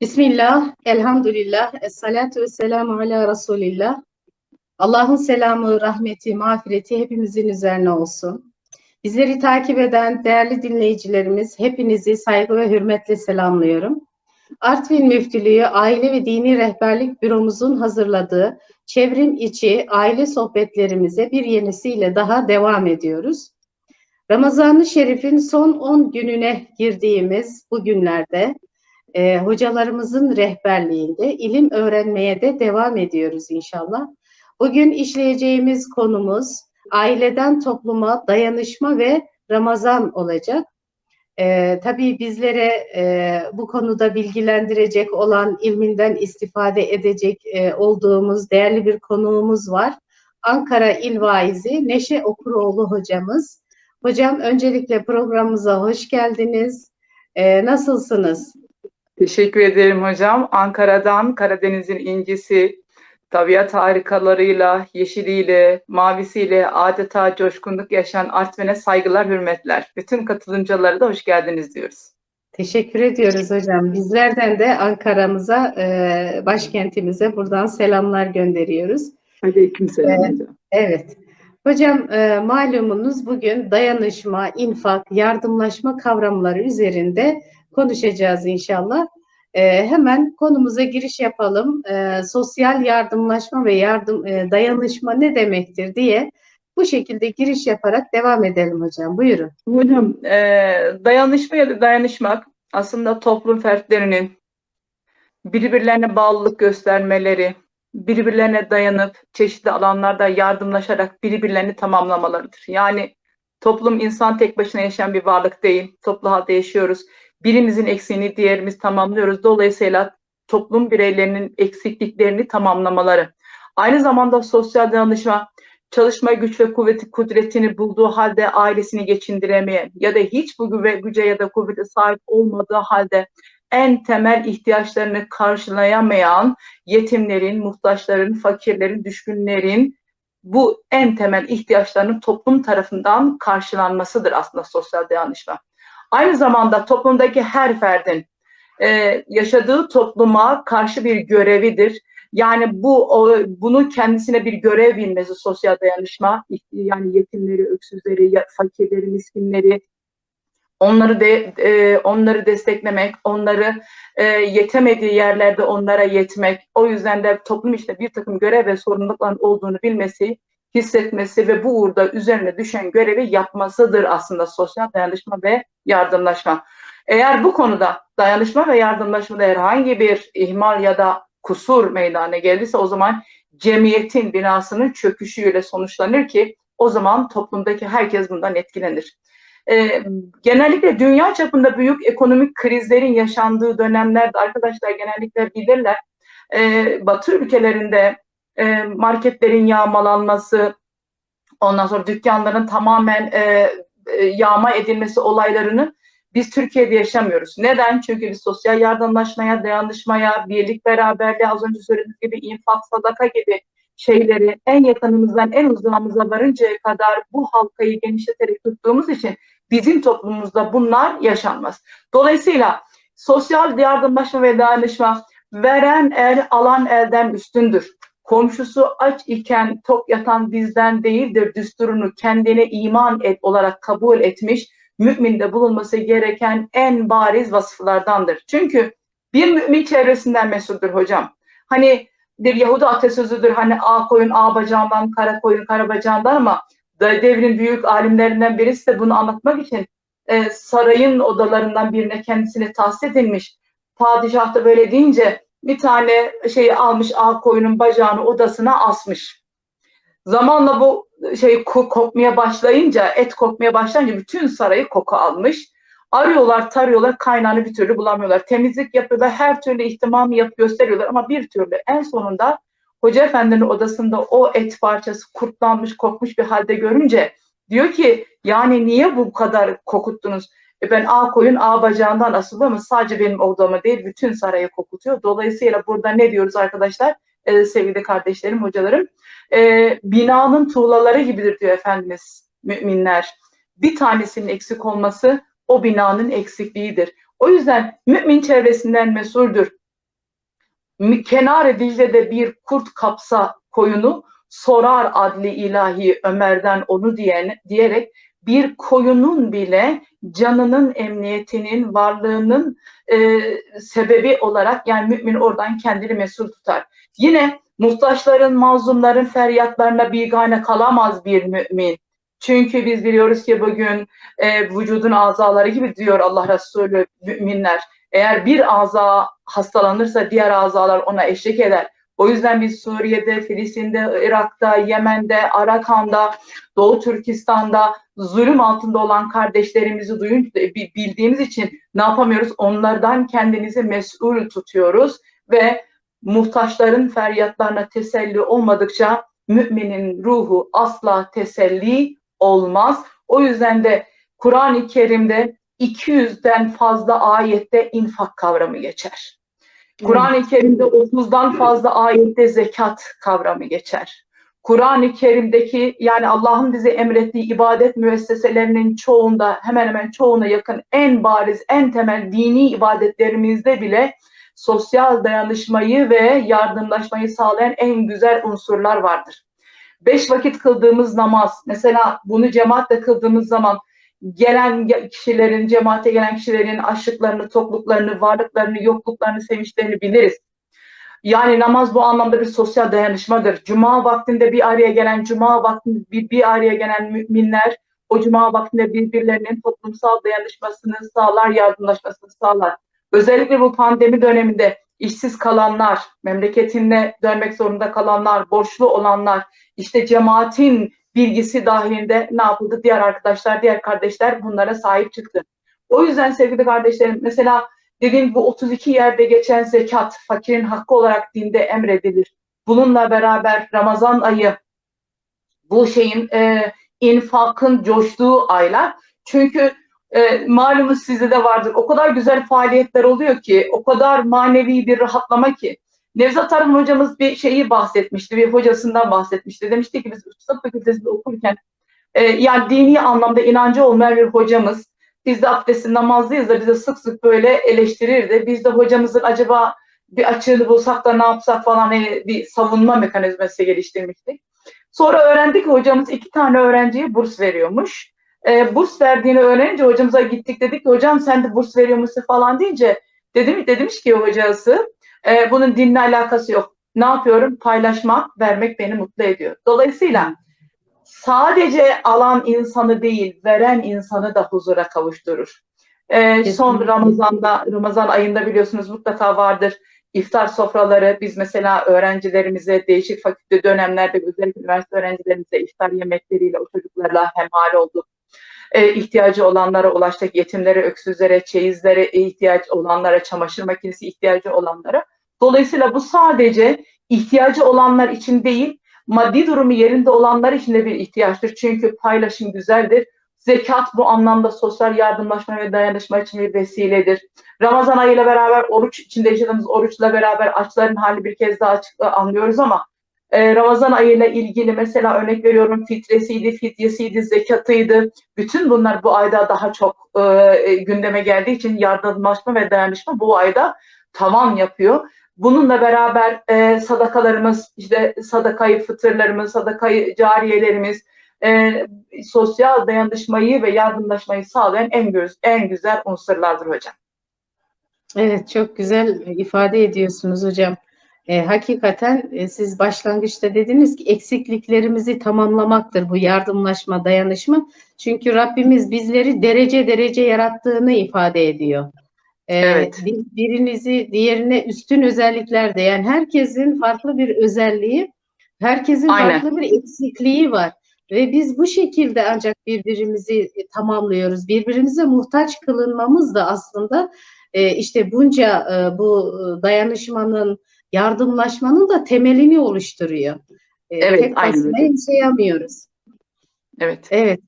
Bismillah, elhamdülillah, esselatu vesselamu ala Resulillah. Allah'ın selamı, rahmeti, mağfireti hepimizin üzerine olsun. Bizleri takip eden değerli dinleyicilerimiz, hepinizi saygı ve hürmetle selamlıyorum. Artvin Müftülüğü Aile ve Dini Rehberlik Büromuzun hazırladığı çevrim içi aile sohbetlerimize bir yenisiyle daha devam ediyoruz. Ramazan-ı Şerif'in son 10 gününe girdiğimiz bu günlerde e, hocalarımızın rehberliğinde ilim öğrenmeye de devam ediyoruz inşallah. Bugün işleyeceğimiz konumuz aileden topluma dayanışma ve Ramazan olacak. E, tabii bizlere e, bu konuda bilgilendirecek olan, ilminden istifade edecek e, olduğumuz değerli bir konuğumuz var. Ankara İl Vaizi Neşe Okuroğlu hocamız. Hocam öncelikle programımıza hoş geldiniz. E, nasılsınız? Teşekkür ederim hocam. Ankara'dan Karadeniz'in incisi, tabiat harikalarıyla, yeşiliyle, mavisiyle adeta coşkunluk yaşayan Artvin'e saygılar, hürmetler. Bütün katılımcılara da hoş geldiniz diyoruz. Teşekkür ediyoruz hocam. Bizlerden de Ankara'mıza, başkentimize buradan selamlar gönderiyoruz. Aleykümselam Evet. hocam. Evet. Hocam malumunuz bugün dayanışma, infak, yardımlaşma kavramları üzerinde konuşacağız inşallah. Ee, hemen konumuza giriş yapalım. Ee, sosyal yardımlaşma ve yardım e, dayanışma ne demektir diye bu şekilde giriş yaparak devam edelim hocam. Buyurun. Hocam e, dayanışma ya da dayanışmak aslında toplum fertlerinin birbirlerine bağlılık göstermeleri, birbirlerine dayanıp çeşitli alanlarda yardımlaşarak birbirlerini tamamlamalarıdır. Yani toplum insan tek başına yaşayan bir varlık değil. Toplu halde yaşıyoruz birimizin eksiğini diğerimiz tamamlıyoruz. Dolayısıyla toplum bireylerinin eksikliklerini tamamlamaları. Aynı zamanda sosyal dayanışma, çalışma güç ve kuvveti kudretini bulduğu halde ailesini geçindiremeyen ya da hiç bu güce ya da kuvvete sahip olmadığı halde en temel ihtiyaçlarını karşılayamayan yetimlerin, muhtaçların, fakirlerin, düşkünlerin bu en temel ihtiyaçlarının toplum tarafından karşılanmasıdır aslında sosyal dayanışma. Aynı zamanda toplumdaki her ferdin e, yaşadığı topluma karşı bir görevidir. Yani bu o, bunu kendisine bir görev bilmesi sosyal dayanışma, yani yetimleri, öksüzleri, fakirleri, miskinleri, onları de e, onları desteklemek, onları e, yetemediği yerlerde onlara yetmek. O yüzden de toplum işte bir takım görev ve sorumlulukların olduğunu bilmesi hissetmesi ve bu uğurda üzerine düşen görevi yapmasıdır aslında sosyal dayanışma ve yardımlaşma. Eğer bu konuda dayanışma ve yardımlaşmada herhangi bir ihmal ya da kusur meydana geldiyse o zaman cemiyetin binasının çöküşüyle sonuçlanır ki o zaman toplumdaki herkes bundan etkilenir. Ee, genellikle dünya çapında büyük ekonomik krizlerin yaşandığı dönemlerde arkadaşlar genellikle bilirler. Ee, Batı ülkelerinde e, marketlerin yağmalanması, ondan sonra dükkanların tamamen e, e, yağma edilmesi olaylarını biz Türkiye'de yaşamıyoruz. Neden? Çünkü biz sosyal yardımlaşmaya, dayanışmaya, birlik beraberliğe, az önce söylediğim gibi infak, sadaka gibi şeyleri en yakınımızdan en uzağımıza varıncaya kadar bu halkayı genişleterek tuttuğumuz için bizim toplumumuzda bunlar yaşanmaz. Dolayısıyla sosyal yardımlaşma ve dayanışma veren el alan elden üstündür komşusu aç iken tok yatan bizden değildir düsturunu kendine iman et olarak kabul etmiş müminde bulunması gereken en bariz vasıflardandır. Çünkü bir mümin çevresinden mesuldur hocam. Hani bir Yahudi atasözüdür hani A koyun A bacağından, kara koyun kara bacağından ama devrin büyük alimlerinden birisi de bunu anlatmak için e, sarayın odalarından birine kendisini tahsis edilmiş. Padişah da böyle deyince bir tane şeyi almış ağ koyunun bacağını odasına asmış. Zamanla bu şey kokmaya başlayınca, et kokmaya başlayınca bütün sarayı koku almış. Arıyorlar, tarıyorlar, kaynağını bir türlü bulamıyorlar. Temizlik yapıyorlar, her türlü ihtimamı yap gösteriyorlar ama bir türlü en sonunda Hoca Efendi'nin odasında o et parçası kurtlanmış, kokmuş bir halde görünce diyor ki yani niye bu kadar kokuttunuz? E ben A koyun A bacağından asıldı ama sadece benim odama değil bütün sarayı kokutuyor. Dolayısıyla burada ne diyoruz arkadaşlar? Ee, sevgili kardeşlerim, hocalarım. Ee, binanın tuğlaları gibidir diyor Efendimiz müminler. Bir tanesinin eksik olması o binanın eksikliğidir. O yüzden mümin çevresinden mesuldür. mi- kenar Dicle'de bir kurt kapsa koyunu sorar adli ilahi Ömer'den onu diyen, diyerek bir koyunun bile canının emniyetinin varlığının e, sebebi olarak yani mümin oradan kendini mesul tutar. Yine muhtaçların, mazlumların feryatlarına bigane kalamaz bir mümin. Çünkü biz biliyoruz ki bugün e, vücudun azaları gibi diyor Allah Resulü müminler. Eğer bir aza hastalanırsa diğer azalar ona eşlik eder. O yüzden biz Suriye'de, Filistin'de, Irak'ta, Yemen'de, Arakan'da, Doğu Türkistan'da zulüm altında olan kardeşlerimizi duyun, bildiğimiz için ne yapamıyoruz? Onlardan kendimizi mesul tutuyoruz ve muhtaçların feryatlarına teselli olmadıkça müminin ruhu asla teselli olmaz. O yüzden de Kur'an-ı Kerim'de 200'den fazla ayette infak kavramı geçer. Kur'an-ı Kerim'de 30'dan fazla ayette zekat kavramı geçer. Kur'an-ı Kerim'deki yani Allah'ın bize emrettiği ibadet müesseselerinin çoğunda hemen hemen çoğuna yakın en bariz, en temel dini ibadetlerimizde bile sosyal dayanışmayı ve yardımlaşmayı sağlayan en güzel unsurlar vardır. Beş vakit kıldığımız namaz, mesela bunu cemaatle kıldığımız zaman gelen kişilerin, cemaate gelen kişilerin açlıklarını, tokluklarını, varlıklarını, yokluklarını, sevinçlerini biliriz. Yani namaz bu anlamda bir sosyal dayanışmadır. Cuma vaktinde bir araya gelen, cuma vaktinde bir, bir araya gelen müminler o cuma vaktinde birbirlerinin toplumsal dayanışmasını sağlar, yardımlaşmasını sağlar. Özellikle bu pandemi döneminde işsiz kalanlar, memleketine dönmek zorunda kalanlar, borçlu olanlar, işte cemaatin bilgisi dahilinde ne yapıldı? Diğer arkadaşlar, diğer kardeşler bunlara sahip çıktı. O yüzden sevgili kardeşlerim mesela dediğim bu 32 yerde geçen zekat fakirin hakkı olarak dinde emredilir. Bununla beraber Ramazan ayı bu şeyin e, infakın coştuğu aylar. Çünkü e, malumunuz sizde de vardır. O kadar güzel faaliyetler oluyor ki, o kadar manevi bir rahatlama ki. Nevzat Arın hocamız bir şeyi bahsetmişti, bir hocasından bahsetmişti. Demişti ki biz tıp fakültesinde okurken e, yani dini anlamda inancı olmayan bir hocamız, biz de abdestli namazlıyız da bize sık sık böyle eleştirirdi. Biz de hocamızın acaba bir açığını bulsak da ne yapsak falan hani bir savunma mekanizması geliştirmiştik. Sonra öğrendik hocamız iki tane öğrenciye burs veriyormuş. E, burs verdiğini öğrenince hocamıza gittik dedik ki hocam sen de burs veriyor musun falan deyince dedim, demiş ki hocası e, bunun dinle alakası yok. Ne yapıyorum? Paylaşmak, vermek beni mutlu ediyor. Dolayısıyla sadece alan insanı değil, veren insanı da huzura kavuşturur. E, son Ramazan'da, Ramazan ayında biliyorsunuz mutlaka vardır iftar sofraları. Biz mesela öğrencilerimize değişik fakülte dönemlerde özellikle üniversite öğrencilerimize iftar yemekleriyle o çocuklarla hemhal olduk. E, ihtiyacı olanlara ulaştık, yetimlere, öksüzlere, çeyizlere ihtiyaç olanlara, çamaşır makinesi ihtiyacı olanlara. Dolayısıyla bu sadece ihtiyacı olanlar için değil, maddi durumu yerinde olanlar için de bir ihtiyaçtır. Çünkü paylaşım güzeldir. Zekat bu anlamda sosyal yardımlaşma ve dayanışma için bir vesiledir. Ramazan ayıyla beraber oruç içinde yaşadığımız oruçla beraber açların hali bir kez daha açık anlıyoruz ama e, Ramazan ayıyla ilgili mesela örnek veriyorum fitresiydi, fidyesiydi, zekatıydı. Bütün bunlar bu ayda daha çok e, gündeme geldiği için yardımlaşma ve dayanışma bu ayda tavan yapıyor. Bununla beraber e, sadakalarımız, işte sadakayı fıtırlarımız, sadakayı cariyelerimiz, e, sosyal dayanışmayı ve yardımlaşmayı sağlayan en, göz, en güzel unsurlardır hocam. Evet, çok güzel ifade ediyorsunuz hocam. E, hakikaten e, siz başlangıçta dediniz ki eksikliklerimizi tamamlamaktır bu yardımlaşma, dayanışma. Çünkü Rabbimiz bizleri derece derece yarattığını ifade ediyor. E, Evet. bir- birinizi diğerine üstün özelliklerde yani herkesin farklı bir özelliği, herkesin Aynen. farklı bir eksikliği var. Ve biz bu şekilde ancak birbirimizi e, tamamlıyoruz. Birbirimize muhtaç kılınmamız da aslında e, işte bunca e, bu dayanışmanın, yardımlaşmanın da temelini oluşturuyor. E, Evet, tek başına yaşayamıyoruz. Evet. Evet.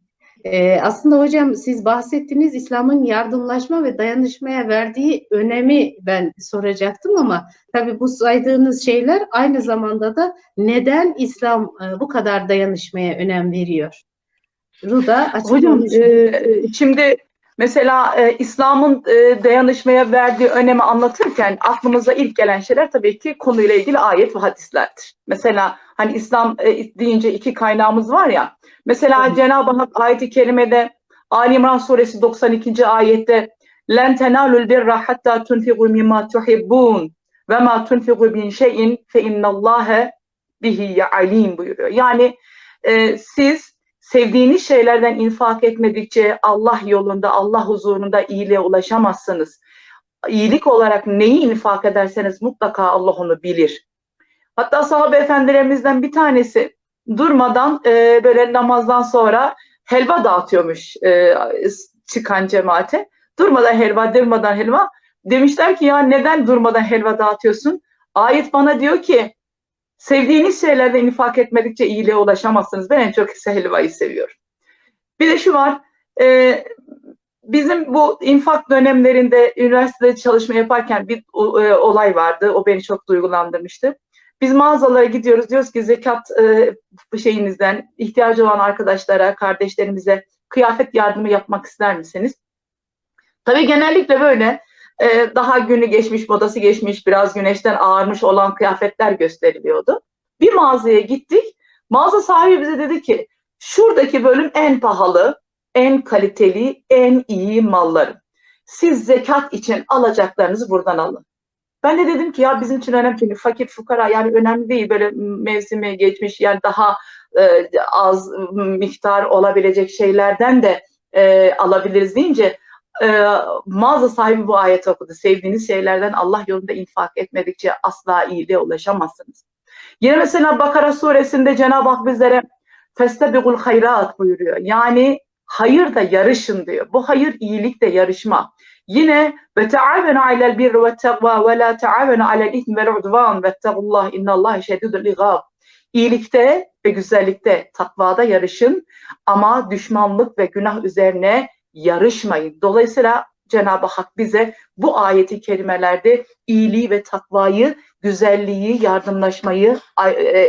Ee, aslında hocam siz bahsettiniz İslam'ın yardımlaşma ve dayanışmaya verdiği önemi ben soracaktım ama tabii bu saydığınız şeyler aynı zamanda da neden İslam e, bu kadar dayanışmaya önem veriyor? Ruda Hocam açıklamış. e, şimdi Mesela e, İslam'ın e, dayanışmaya verdiği önemi anlatırken aklımıza ilk gelen şeyler tabii ki konuyla ilgili ayet ve hadislerdir. Mesela hani İslam e, deyince iki kaynağımız var ya. Mesela Hı. Cenab-ı Hak ayeti kerimede Ali İmran suresi 92. ayette "Len tenalul birra hatta tunfiqu mimma tuhibbun ve ma tunfiqu min şey'in fe innallaha bihi alim" buyuruyor. Yani e, siz sevdiğiniz şeylerden infak etmedikçe Allah yolunda, Allah huzurunda iyiliğe ulaşamazsınız. İyilik olarak neyi infak ederseniz mutlaka Allah onu bilir. Hatta sahabe efendilerimizden bir tanesi durmadan e, böyle namazdan sonra helva dağıtıyormuş e, çıkan cemaate. Durmadan helva, durmadan helva. Demişler ki ya neden durmadan helva dağıtıyorsun? Ayet bana diyor ki sevdiğiniz şeylerden infak etmedikçe iyiliğe ulaşamazsınız. Ben en çok ise helvayı seviyorum. Bir de şu var, e, bizim bu infak dönemlerinde üniversitede çalışma yaparken bir e, olay vardı. O beni çok duygulandırmıştı. Biz mağazalara gidiyoruz diyoruz ki zekat e, şeyinizden ihtiyacı olan arkadaşlara, kardeşlerimize kıyafet yardımı yapmak ister misiniz? Tabii genellikle böyle e, daha günü geçmiş, modası geçmiş, biraz güneşten ağarmış olan kıyafetler gösteriliyordu. Bir mağazaya gittik. Mağaza sahibi bize dedi ki şuradaki bölüm en pahalı, en kaliteli, en iyi mallarım. Siz zekat için alacaklarınızı buradan alın. Ben de dedim ki ya bizim için önemli çünkü fakir fukara yani önemli değil böyle mevsimi geçmiş yani daha e, az miktar olabilecek şeylerden de e, alabiliriz deyince e, mağaza sahibi bu ayeti okudu. Sevdiğiniz şeylerden Allah yolunda infak etmedikçe asla iyiliğe ulaşamazsınız. Yine mesela Bakara suresinde Cenab-ı Hak bizlere festebigul hayrat buyuruyor. Yani hayır da yarışın diyor. Bu hayır iyilik de yarışma. Yine ve taavenu alel birri ve takva ve la taavenu alel ismi vel udvan ve tegullah innallahi şedidul igab. İyilikte ve güzellikte, takvada yarışın ama düşmanlık ve günah üzerine yarışmayın. Dolayısıyla Cenab-ı Hak bize bu ayeti kerimelerde iyiliği ve takvayı, güzelliği, yardımlaşmayı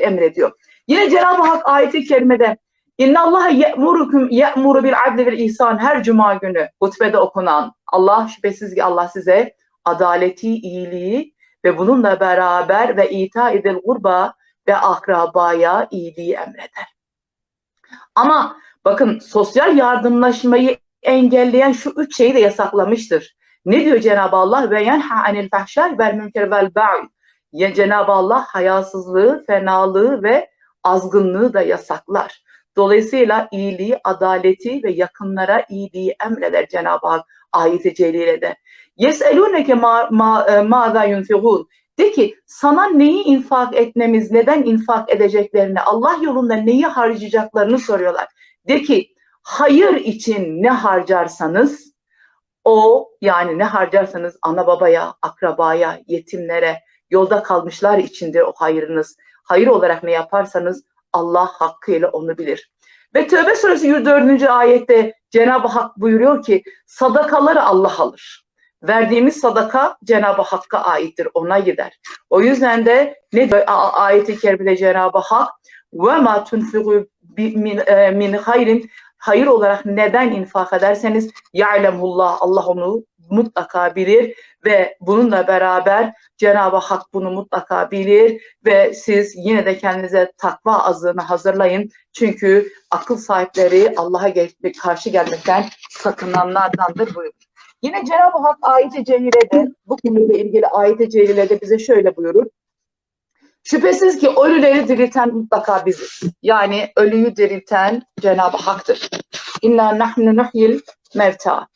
emrediyor. Yine Cenab-ı Hak ayeti kerimede İnna Allah ye'murukum ye'muru bil adli vel ihsan her cuma günü hutbede okunan Allah şüphesiz ki Allah size adaleti, iyiliği ve bununla beraber ve ita edil gurba ve akrabaya iyiliği emreder. Ama bakın sosyal yardımlaşmayı engelleyen şu üç şeyi de yasaklamıştır. Ne diyor Cenab-ı Allah? Ve yenha anil fahşâ vel münker vel ba'i. Ya Cenab-ı Allah hayasızlığı, fenalığı ve azgınlığı da yasaklar. Dolayısıyla iyiliği, adaleti ve yakınlara iyiliği emreder Cenab-ı Hak ayet-i celilede. Yeselûneke ma, mâzâ yunfigûn. De ki sana neyi infak etmemiz, neden infak edeceklerini, Allah yolunda neyi harcayacaklarını soruyorlar. De ki hayır için ne harcarsanız o yani ne harcarsanız ana babaya, akrabaya, yetimlere, yolda kalmışlar içindir o hayırınız. Hayır olarak ne yaparsanız Allah hakkıyla onu bilir. Ve Tövbe suresi 104. ayette Cenab-ı Hak buyuruyor ki sadakaları Allah alır. Verdiğimiz sadaka Cenab-ı Hakk'a aittir, ona gider. O yüzden de ne diyor ayeti kerimede Cenab-ı Hak tunfiqu min, e, min hayrin hayır olarak neden infak ederseniz ya'lemullah Allah onu mutlaka bilir ve bununla beraber Cenab-ı Hak bunu mutlaka bilir ve siz yine de kendinize takva azığını hazırlayın. Çünkü akıl sahipleri Allah'a karşı gelmekten sakınanlardandır buyurur. Yine Cenab-ı Hak ayet-i celilede bu konuyla ilgili ayet-i celilede bize şöyle buyurur. Şüphesiz ki ölüleri dirilten mutlaka biziz. Yani ölüyü dirilten Cenab-ı Hak'tır. İnna nahnu nuhyil mevta.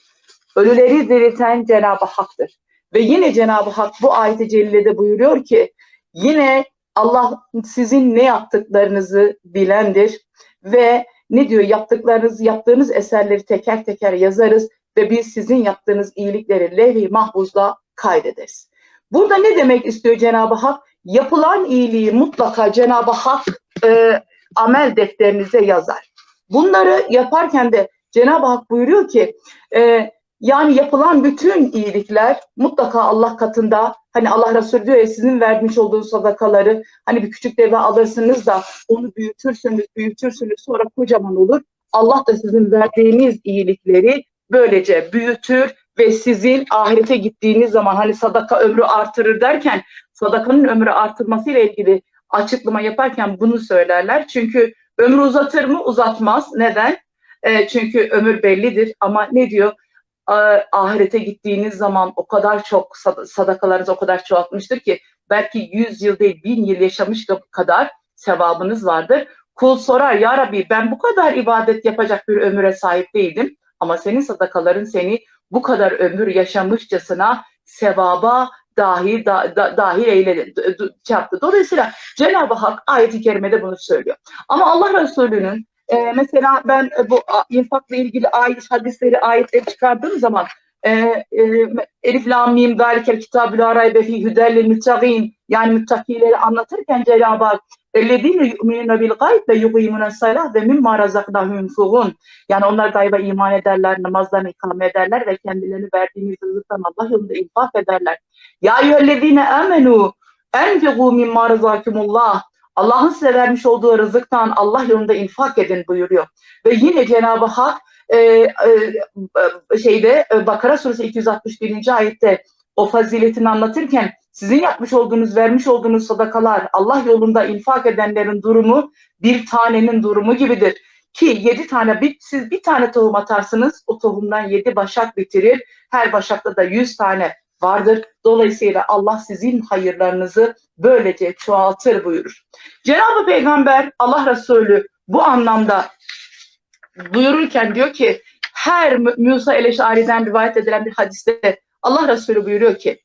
Ölüleri dirilten Cenab-ı Hak'tır. Ve yine Cenab-ı Hak bu ayet-i celilede buyuruyor ki yine Allah sizin ne yaptıklarınızı bilendir ve ne diyor yaptıklarınız yaptığınız eserleri teker teker yazarız ve biz sizin yaptığınız iyilikleri levh-i mahfuzla kaydederiz. Burada ne demek istiyor Cenab-ı Hak? Yapılan iyiliği mutlaka Cenab-ı Hak e, amel defterinize yazar. Bunları yaparken de Cenab-ı Hak buyuruyor ki e, yani yapılan bütün iyilikler mutlaka Allah katında hani Allah Resulü diyor ya sizin vermiş olduğunuz sadakaları hani bir küçük deve alırsınız da onu büyütürsünüz büyütürsünüz sonra kocaman olur. Allah da sizin verdiğiniz iyilikleri böylece büyütür ve sizin ahirete gittiğiniz zaman hani sadaka ömrü artırır derken sadakanın ömrü artırması ile ilgili açıklama yaparken bunu söylerler. Çünkü ömrü uzatır mı? Uzatmaz. Neden? E, çünkü ömür bellidir ama ne diyor? Ahirete gittiğiniz zaman o kadar çok sad- sadakalarınız o kadar çoğaltmıştır ki belki 100 yıl değil 1000 yıl yaşamış kadar sevabınız vardır. Kul sorar ya Rabbi ben bu kadar ibadet yapacak bir ömüre sahip değildim ama senin sadakaların seni bu kadar ömür yaşamışçasına sevaba dahi da, da, dahil eyledi, şey yaptı. Dolayısıyla Cenab-ı Hak ayet-i kerimede bunu söylüyor. Ama Allah Resulü'nün e, mesela ben e, bu infakla ilgili ayet hadisleri ayetleri çıkardığım zaman e, e, Elif Lam Mim Galikel Kitabü La Raybe Fî Hüdellil yani müttakileri anlatırken Cenab-ı Hak اَلَّذ۪ينَ يُؤْمِنُونَ بِالْغَيْبَ يُقِيمُونَ السَّلَاةَ ve مِمَّا رَزَقْنَاهُمْ يُنْفِقُونَ Yani onlar gayba iman ederler, namazdan ikame ederler ve kendilerini verdiğimiz rızıktan Allah yolunda infak ederler. Ya eyyühellezine amenu enfiqu mimma rızakumullah. Allah'ın size vermiş olduğu rızıktan Allah yolunda infak edin buyuruyor. Ve yine Cenab-ı Hak e, e, e şeyde e, Bakara suresi 261. ayette o faziletini anlatırken sizin yapmış olduğunuz, vermiş olduğunuz sadakalar Allah yolunda infak edenlerin durumu bir tanenin durumu gibidir. Ki yedi tane, bir, siz bir tane tohum atarsınız, o tohumdan yedi başak bitirir. Her başakta da yüz tane vardır. Dolayısıyla Allah sizin hayırlarınızı böylece çoğaltır buyurur. Cenab-ı Peygamber, Allah Resulü bu anlamda buyururken diyor ki her Musa Eleşari'den rivayet edilen bir hadiste Allah Resulü buyuruyor ki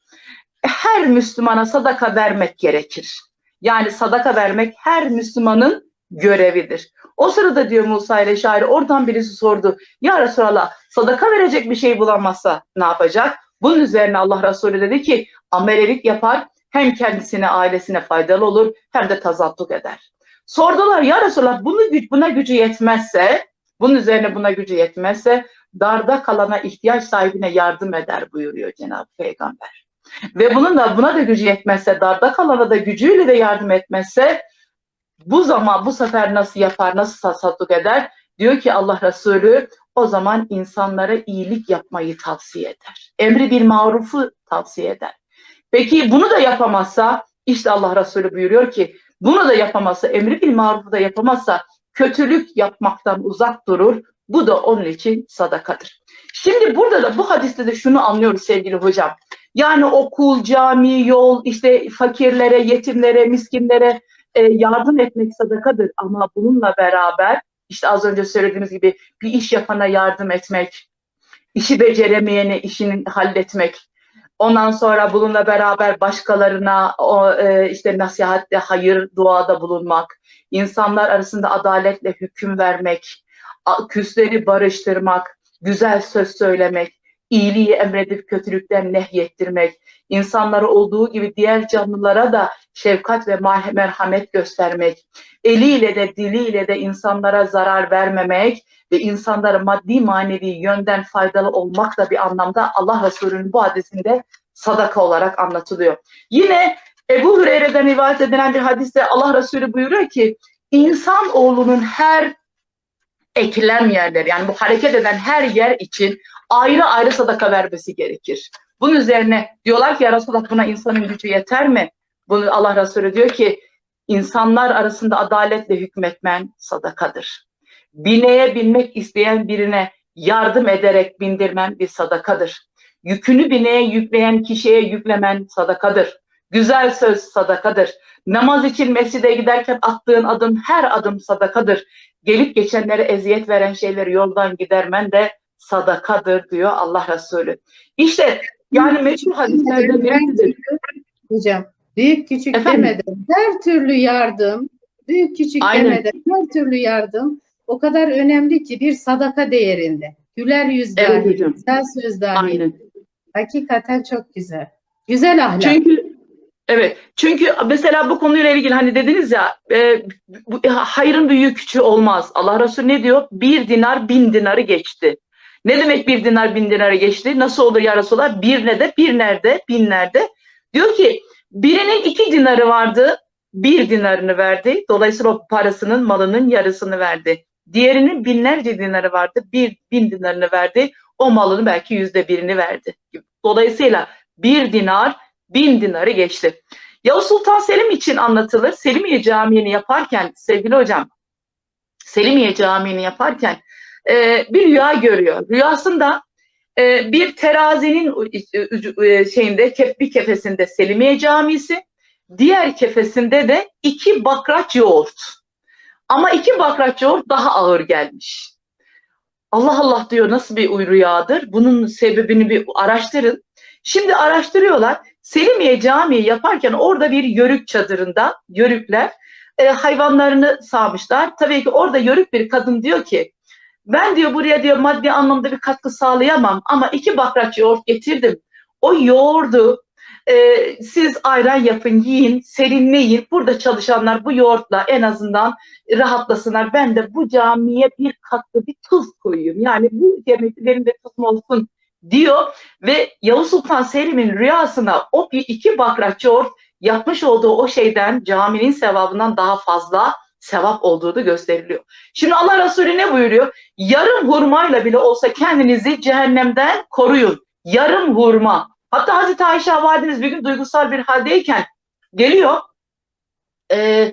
her Müslümana sadaka vermek gerekir. Yani sadaka vermek her Müslümanın görevidir. O sırada diyor Musa ile şair oradan birisi sordu. Ya Resulallah sadaka verecek bir şey bulamazsa ne yapacak? Bunun üzerine Allah Resulü dedi ki amelelik yapar hem kendisine ailesine faydalı olur hem de tazadduk eder. Sordular ya Resulallah bunu buna gücü yetmezse bunun üzerine buna gücü yetmezse darda kalana ihtiyaç sahibine yardım eder buyuruyor Cenab-ı Peygamber. Ve bunun da buna da gücü yetmezse, darda kalana da gücüyle de yardım etmezse bu zaman bu sefer nasıl yapar, nasıl tasadduk eder? Diyor ki Allah Resulü o zaman insanlara iyilik yapmayı tavsiye eder. Emri bir marufu tavsiye eder. Peki bunu da yapamazsa işte Allah Resulü buyuruyor ki bunu da yapamazsa, emri bir marufu da yapamazsa kötülük yapmaktan uzak durur. Bu da onun için sadakadır. Şimdi burada da bu hadiste de şunu anlıyoruz sevgili hocam. Yani okul, cami, yol, işte fakirlere, yetimlere, miskinlere e, yardım etmek sadakadır. Ama bununla beraber işte az önce söylediğimiz gibi bir iş yapana yardım etmek, işi beceremeyene işini halletmek, ondan sonra bununla beraber başkalarına o, e, işte nasihatte, hayır, duada bulunmak, insanlar arasında adaletle hüküm vermek, küsleri barıştırmak, güzel söz söylemek, iyiliği emredip kötülükten nehyettirmek, insanlara olduğu gibi diğer canlılara da şefkat ve merhamet göstermek, eliyle de diliyle de insanlara zarar vermemek ve insanlara maddi manevi yönden faydalı olmak da bir anlamda Allah Resulü'nün bu hadisinde sadaka olarak anlatılıyor. Yine Ebu Hureyre'den rivayet edilen bir hadiste Allah Resulü buyuruyor ki insan oğlunun her eklem yerleri yani bu hareket eden her yer için ayrı ayrı sadaka vermesi gerekir. Bunun üzerine diyorlar ki ya Resulallah buna insanın gücü yeter mi? Bunu Allah Resulü diyor ki insanlar arasında adaletle hükmetmen sadakadır. Bineğe binmek isteyen birine yardım ederek bindirmen bir sadakadır. Yükünü bineğe yükleyen kişiye yüklemen sadakadır. Güzel söz sadakadır. Namaz için mescide giderken attığın adım her adım sadakadır. Gelip geçenlere eziyet veren şeyleri yoldan gidermen de sadakadır diyor Allah Resulü. İşte yani meşhur hadislerde biridir. Hocam büyük küçük Efendim? demeden her türlü yardım, büyük küçük Aynen. demeden her türlü yardım o kadar önemli ki bir sadaka değerinde. Güler yüz Evet güzel söz dahi. Aynen. Hakikaten çok güzel. Güzel ahlak. Çünkü evet. Çünkü mesela bu konuyla ilgili hani dediniz ya e, bu, e, hayrın büyüğü küçüğü olmaz. Allah Resulü ne diyor? Bir dinar bin dinarı geçti. Ne demek bir dinar bin dinarı geçti? Nasıl olur ya Resulallah? Bir ne de bir nerede? Bin nerede? Diyor ki birinin iki dinarı vardı. Bir dinarını verdi. Dolayısıyla o parasının malının yarısını verdi. Diğerinin binlerce dinarı vardı. Bir bin dinarını verdi. o malının belki yüzde birini verdi. Dolayısıyla bir dinar bin dinarı geçti. Yavuz Sultan Selim için anlatılır. Selimiye Camii'ni yaparken sevgili hocam, Selimiye Camii'ni yaparken e, bir rüya görüyor. Rüyasında e, bir terazinin e, şeyinde bir kefesinde Selimiye Camisi, diğer kefesinde de iki bakraç yoğurt. Ama iki bakraç yoğurt daha ağır gelmiş. Allah Allah diyor nasıl bir rüyadır? Bunun sebebini bir araştırın. Şimdi araştırıyorlar. Selimiye Camii yaparken orada bir yörük çadırında yörükler e, hayvanlarını sağmışlar. Tabii ki orada yörük bir kadın diyor ki ben diyor buraya diyor maddi anlamda bir katkı sağlayamam ama iki bakraç yoğurt getirdim. O yoğurdu e, siz ayran yapın, yiyin, serinleyin. Burada çalışanlar bu yoğurtla en azından rahatlasınlar. Ben de bu camiye bir katkı, bir tuz koyayım. Yani bu yemeklerin de tuzum olsun diyor ve Yavuz Sultan Selim'in rüyasına o iki bakraç yoğurt yapmış olduğu o şeyden caminin sevabından daha fazla sevap olduğu da gösteriliyor. Şimdi Allah Resulü ne buyuruyor? Yarım hurmayla bile olsa kendinizi cehennemden koruyun. Yarım hurma. Hatta Hazreti Ayşe validemiz bir gün duygusal bir haldeyken geliyor. E,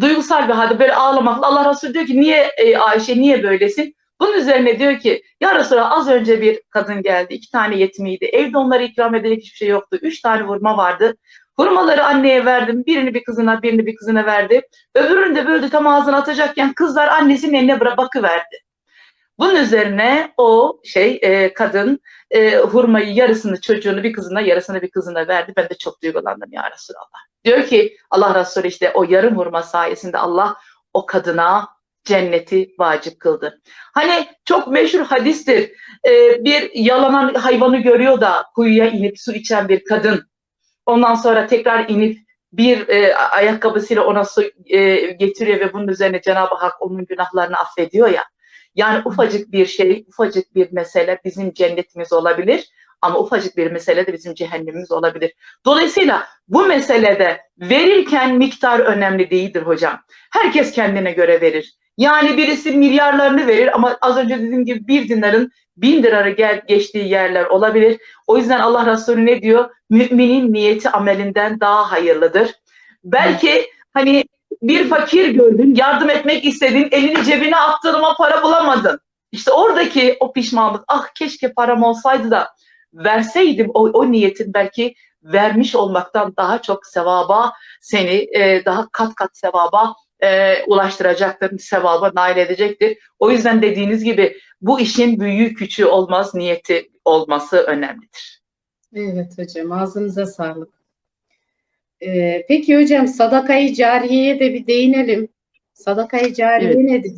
duygusal bir halde böyle ağlamakla Allah Resulü diyor ki niye e, Ayşe niye böylesin? Bunun üzerine diyor ki ya Resulallah az önce bir kadın geldi. iki tane yetimiydi. Evde onlara ikram edecek hiçbir şey yoktu. Üç tane hurma vardı. Hurmaları anneye verdim. Birini bir kızına, birini bir kızına verdi. Öbürünü de böldü tam ağzına atacakken kızlar annesinin eline bakıverdi. Bunun üzerine o şey e, kadın e, hurmayı yarısını çocuğunu bir kızına yarısını bir kızına verdi. Ben de çok duygulandım ya Resulallah. Diyor ki Allah Resulü işte o yarım hurma sayesinde Allah o kadına cenneti vacip kıldı. Hani çok meşhur hadistir. E, bir yalanan hayvanı görüyor da kuyuya inip su içen bir kadın. Ondan sonra tekrar inip bir e, ayakkabısıyla ona su e, getiriyor ve bunun üzerine Cenab-ı Hak onun günahlarını affediyor ya. Yani ufacık bir şey, ufacık bir mesele bizim cennetimiz olabilir ama ufacık bir mesele de bizim cehennemimiz olabilir. Dolayısıyla bu meselede verirken miktar önemli değildir hocam. Herkes kendine göre verir. Yani birisi milyarlarını verir ama az önce dediğim gibi bir dinarın bin lirarı gel, geçtiği yerler olabilir. O yüzden Allah Resulü ne diyor? Müminin niyeti amelinden daha hayırlıdır. Belki hani bir fakir gördün, yardım etmek istedin, elini cebine attın ama para bulamadın. İşte oradaki o pişmanlık, ah keşke param olsaydı da verseydim o, o niyetin belki vermiş olmaktan daha çok sevaba seni e, daha kat kat sevaba e, ulaştıracaktır, sevaba nail edecektir. O yüzden dediğiniz gibi bu işin büyüğü küçüğü olmaz, niyeti olması önemlidir. Evet hocam, ağzınıza sağlık. Ee, peki hocam sadakayı cariyeye de bir değinelim. Sadakayı cariye evet. nedir?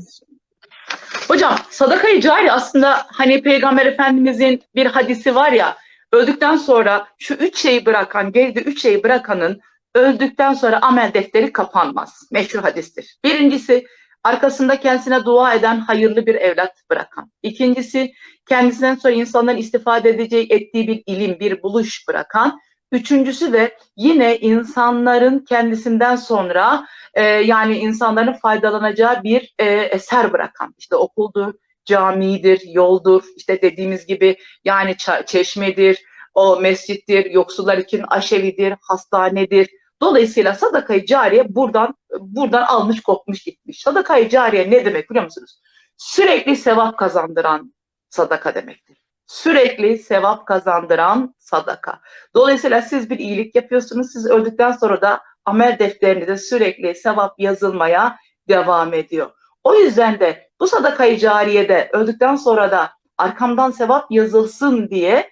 Hocam sadakayı cari aslında hani Peygamber Efendimizin bir hadisi var ya öldükten sonra şu üç şeyi bırakan, geride üç şeyi bırakanın öldükten sonra amel defteri kapanmaz. Meşhur hadistir. Birincisi arkasında kendisine dua eden hayırlı bir evlat bırakan. İkincisi kendisinden sonra insanların istifade edeceği ettiği bir ilim, bir buluş bırakan. Üçüncüsü de yine insanların kendisinden sonra e, yani insanların faydalanacağı bir e, eser bırakan. İşte okuldur, camidir, yoldur, işte dediğimiz gibi yani çeşmedir, o mescittir, yoksullar için aşevidir, hastanedir. Dolayısıyla sadakayı cariye buradan buradan almış kopmuş gitmiş. Sadakayı cariye ne demek biliyor musunuz? Sürekli sevap kazandıran sadaka demektir sürekli sevap kazandıran sadaka. Dolayısıyla siz bir iyilik yapıyorsunuz. Siz öldükten sonra da amel defterinde sürekli sevap yazılmaya devam ediyor. O yüzden de bu sadakayı cariyede öldükten sonra da arkamdan sevap yazılsın diye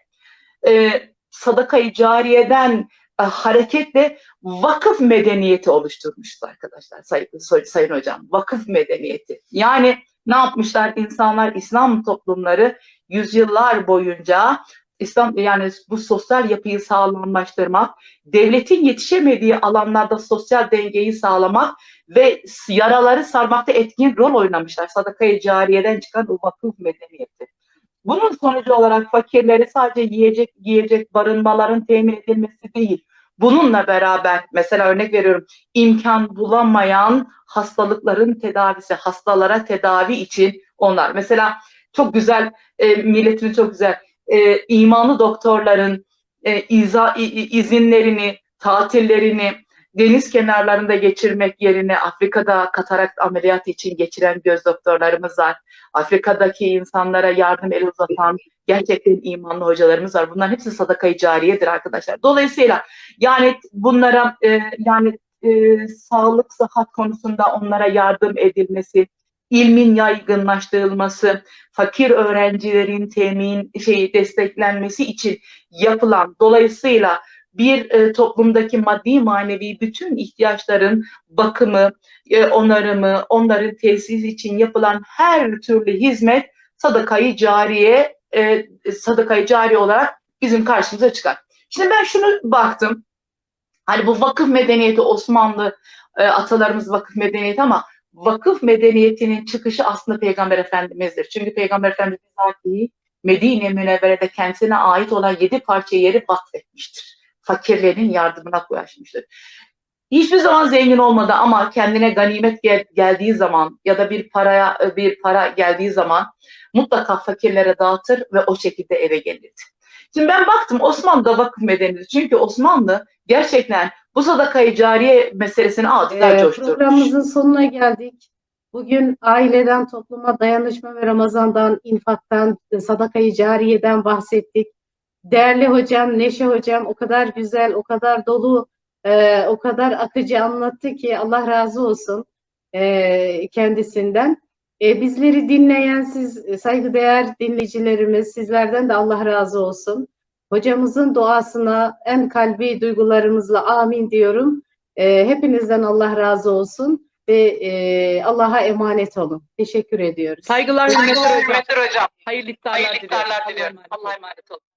e, sadakayı cariyeden hareketle vakıf medeniyeti oluşturmuştu arkadaşlar say, say, sayın hocam. Vakıf medeniyeti. Yani ne yapmışlar insanlar İslam toplumları yüzyıllar boyunca İslam yani bu sosyal yapıyı sağlamlaştırmak, devletin yetişemediği alanlarda sosyal dengeyi sağlamak ve yaraları sarmakta etkin rol oynamışlar. Sadaka-i cariyeden çıkan o vakıf medeniyeti. Bunun sonucu olarak fakirleri sadece yiyecek, yiyecek barınmaların temin edilmesi değil. Bununla beraber mesela örnek veriyorum imkan bulamayan hastalıkların tedavisi, hastalara tedavi için onlar. Mesela çok güzel, e, milletimiz çok güzel. E, imanlı doktorların e, izinlerini, tatillerini deniz kenarlarında geçirmek yerine Afrika'da katarakt ameliyatı için geçiren göz doktorlarımız var. Afrika'daki insanlara yardım eli uzatan gerçekten imanlı hocalarımız var. Bunların hepsi sadakayı cariyedir arkadaşlar. Dolayısıyla yani bunlara e, yani e, sağlık, sıhhat konusunda onlara yardım edilmesi, ilmin yaygınlaştırılması, fakir öğrencilerin temin şeyi desteklenmesi için yapılan dolayısıyla bir e, toplumdaki maddi manevi bütün ihtiyaçların bakımı, e, onarımı, onların tesis için yapılan her türlü hizmet sadakayı cariye e, sadakayı cari olarak bizim karşımıza çıkar. Şimdi ben şunu baktım. Hani bu vakıf medeniyeti Osmanlı e, atalarımız vakıf medeniyeti ama vakıf medeniyetinin çıkışı aslında Peygamber Efendimiz'dir. Çünkü Peygamber Efendimiz bizatihi Medine Münevvere'de kendisine ait olan yedi parça yeri vakfetmiştir. Fakirlerin yardımına koyuşmuştur. Hiçbir zaman zengin olmadı ama kendine ganimet gel- geldiği zaman ya da bir paraya bir para geldiği zaman mutlaka fakirlere dağıtır ve o şekilde eve gelirdi. Şimdi ben baktım Osmanlı'da vakıf medeniyeti. Çünkü Osmanlı gerçekten bu sadakayı cariye meselesini adeta Ee, coşturmuş. Programımızın sonuna geldik. Bugün aileden topluma dayanışma ve Ramazan'dan, infaktan, sadakayı cariyeden bahsettik. Değerli hocam, Neşe hocam o kadar güzel, o kadar dolu, e, o kadar akıcı anlattı ki Allah razı olsun e, kendisinden. E, bizleri dinleyen siz saygıdeğer dinleyicilerimiz, sizlerden de Allah razı olsun. Hocamızın duasına en kalbi duygularımızla amin diyorum. E, hepinizden Allah razı olsun ve e, Allah'a emanet olun. Teşekkür ediyoruz. Saygılar, hürmetler hocam. Hocam. Hayırlı iftarlar, Hayırlı iftarlar diliyorum. Allah'a emanet olun.